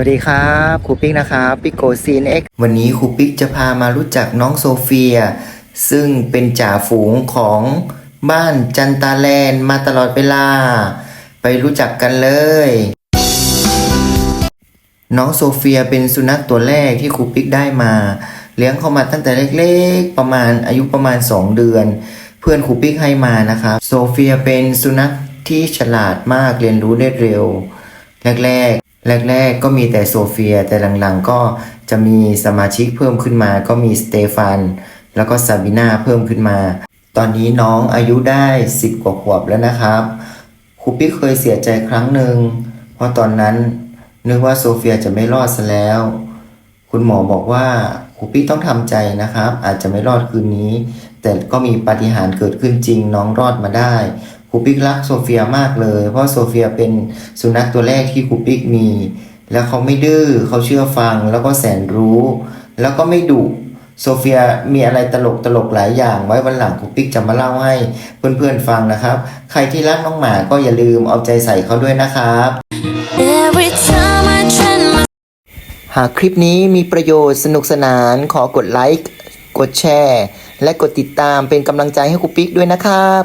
วัสดีครับครูปิ๊กนะครับปิโกซีนเอ็กวันนี้ครูปิ๊กจะพามารู้จักน้องโซเฟีย ซึ่งเป็นจ่าฝูงของบ้านจันตาแลนมาตลอดเวลา ไปรู้จักกันเลย น้องโซเฟียเป็นสุนัขตัวแรกที่ครูปิ๊กได้มา เลี้ยงเข้ามาตั้งแต่เล็กๆ ประมาณอายุประมาณ 2 เดือน เพื่อนครูปิ๊กให้มานะครับโซเฟียเป็นสุนัขที่ฉลาดมากเรียนรู้ได้เร็วแรก แรกๆก็มีแต่โซเฟีย แต่หลังๆก็จะมีสมาชิกเพิ่มขึ้นมา ก็มีสเตฟานแล้วก็ซาบิน่าเพิ่มขึ้นมา ตอนนี้น้องอายุได้ 10 กว่าขวบแล้วนะครับครูปิ๊กเคยเสียใจครั้งหนึ่งเพราะตอนนั้นนึกว่าโซเฟียจะไม่รอดซะแล้ว คุณหมอบอกว่าครูปิ๊กต้องทำใจนะครับ อาจจะไม่รอดคืนนี้ แต่ก็มีปาฏิหาริย์เกิดขึ้นจริงน้องรอดมาได้ ครูปิ๊กรักโซเฟียมากเลย เพราะโซเฟียเป็นสุนัขตัวแรกที่ครูปิ๊กมี แล้วเขาไม่ดื้อเขาเชื่อฟังแล้วก็แสนรู้ แล้วก็ไม่ดุโซเฟียมีอะไรตลกตลกๆหลายอย่าง ไว้วันหลังครูปิ๊กจะมาเล่าให้เพื่อนๆฟังนะครับ ใครที่รักน้องหมาก็อย่าลืมเอาใจใส่เขาด้วยนะครับ Every time I turn my หากคลิปนี้มีประโยชน์สนุกสนานขอกดไลค์ กดแชร์ และกดติดตามเป็นกำลังใจให้ครูปิ๊กด้วยนะครับ